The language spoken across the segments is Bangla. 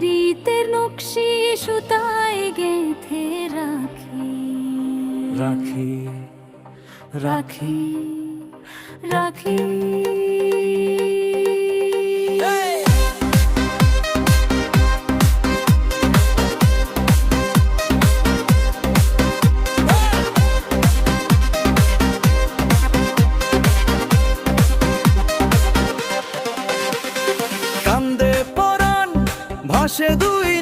রীতের নকশি সুতায় গেথে রাখি রাখি। রাখি রাখি। cheio é do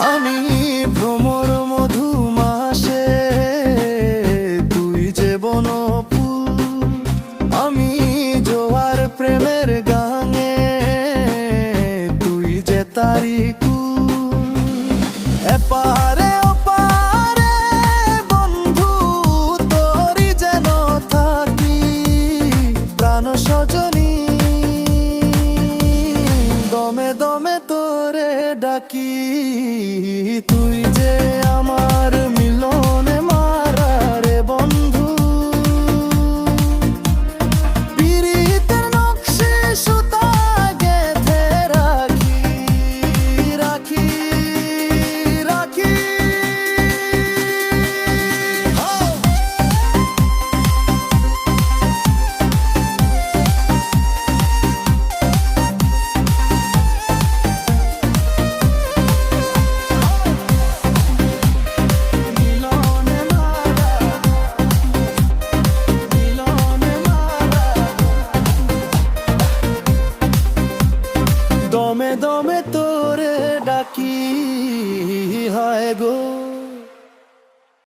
আমি ভ্রমণ ডাকি তুই যে দমে তোরে ডাকি হায় গো।